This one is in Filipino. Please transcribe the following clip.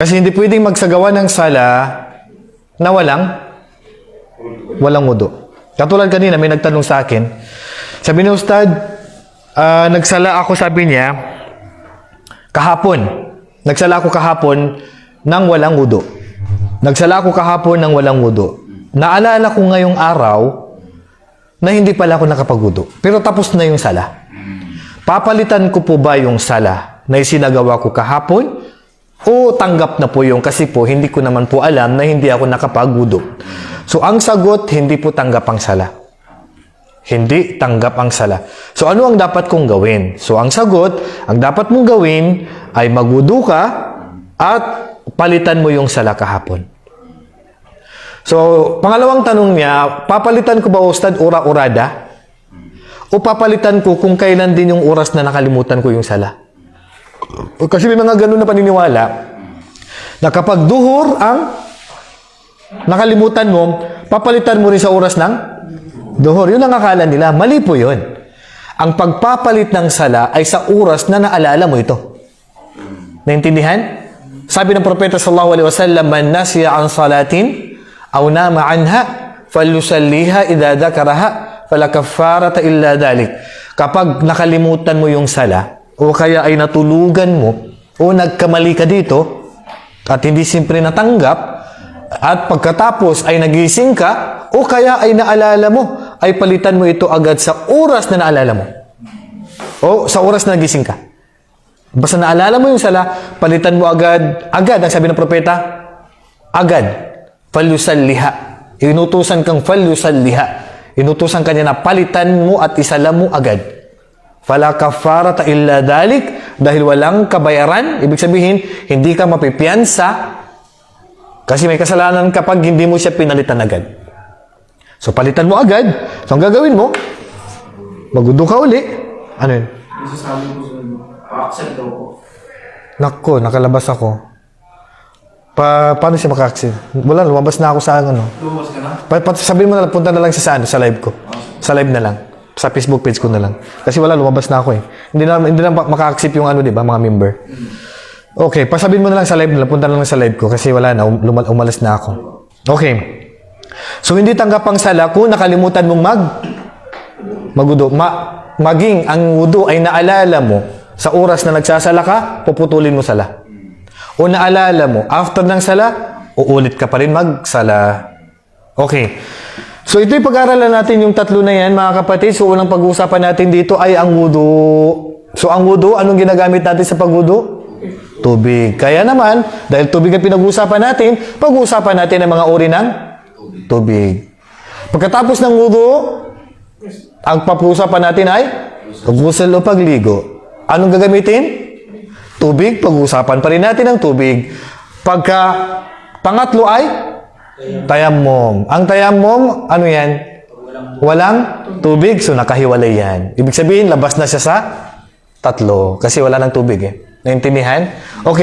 Kasi hindi pwedeng magsagawa ng sala na walang walang wudu. Katulad kanina, may nagtanong sa akin. Sabi ni Ustad, ah, nagsala ako, sabi niya, kahapon. Nagsala ako kahapon ng walang wudu. Nagsala ako kahapon ng walang wudu. Naalala ko ngayong araw na hindi pala ako nakapagwudu. Pero tapos na yung sala. Papalitan ko po ba yung sala na isinagawa ko kahapon? O tanggap na po yung kasi po hindi ko naman po alam na hindi ako nakapagwudu. So ang sagot, hindi po tanggap ang sala. Hindi tanggap ang sala. So ano ang dapat kong gawin? So ang sagot, ang dapat mong gawin ay magwudu ka at palitan mo yung sala kahapon. So, pangalawang tanong niya, papalitan ko ba ustad ura-urada? O papalitan ko kung kailan din yung oras na nakalimutan ko yung sala? Kasi may mga ganun na paniniwala na kapag duhur ang nakalimutan mo, papalitan mo rin sa oras ng duhur. Yun ang akala nila. Mali po yun. Ang pagpapalit ng sala ay sa oras na naalala mo ito. Naintindihan? Sabi ng propeta sallallahu alaihi wasallam, "Man nasiya an salatin aw nama anha falyusalliha idza dzakaraha fala kaffarata illa dhalik." Kapag nakalimutan mo yung sala o kaya ay natulugan mo o nagkamali ka dito at hindi simpre natanggap at pagkatapos ay nagising ka o kaya ay naalala mo ay palitan mo ito agad sa oras na naalala mo. O sa oras na nagising ka. Basta naalala mo yung sala, palitan mo agad, agad, ang sabi ng propeta, agad, falusalliha. Inutusan kang falusalliha. Inutusan kanya na palitan mo at isala mo agad. Fala kafarata illa dalik, dahil walang kabayaran, ibig sabihin, hindi ka mapipiyansa, kasi may kasalanan kapag hindi mo siya pinalitan agad. So, palitan mo agad. So, ang gagawin mo, magudo ka uli. Ano yun? Masasabi ko sa accept daw po. Nako, nakalabas ako. Pa, paano siya maka-access? Wala, lumabas na ako sa ano. Lumabas ka na? Pa, pa, sabihin mo na lang, punta na lang siya sa ano, sa live ko. Sa live na lang. Sa Facebook page ko na lang. Kasi wala, lumabas na ako eh. Hindi na, hindi na maka-accept yung ano, di ba, mga member. Okay, pasabihin mo na lang sa live na lang, punta na lang sa live ko kasi wala na, um- umalas na ako. Okay. So, hindi tanggap ang sala kung nakalimutan mong mag magudo. Ma, maging ang wudu ay naalala mo sa oras na nagsasala ka, puputulin mo sala. O naalala mo, after ng sala, uulit ka pa rin magsala. Okay. So ito yung pag-aralan natin yung tatlo na yan, mga kapatid. So unang pag-uusapan natin dito ay ang wudu. So ang wudu, anong ginagamit natin sa pagwudu? Tubig. Kaya naman, dahil tubig ang pinag-uusapan natin, pag-uusapan natin ang mga uri ng tubig. Pagkatapos ng wudu, ang papusapan natin ay pag-usal o pagligo. Anong gagamitin? Tubig. Pag-usapan pa rin natin ang tubig. Pagka pangatlo ay tayammum. Ang tayammum, ano yan? Walang tubig, so nakahiwalay yan. Ibig sabihin, labas na siya sa tatlo. Kasi wala ng tubig eh. Naintindihan? Okay.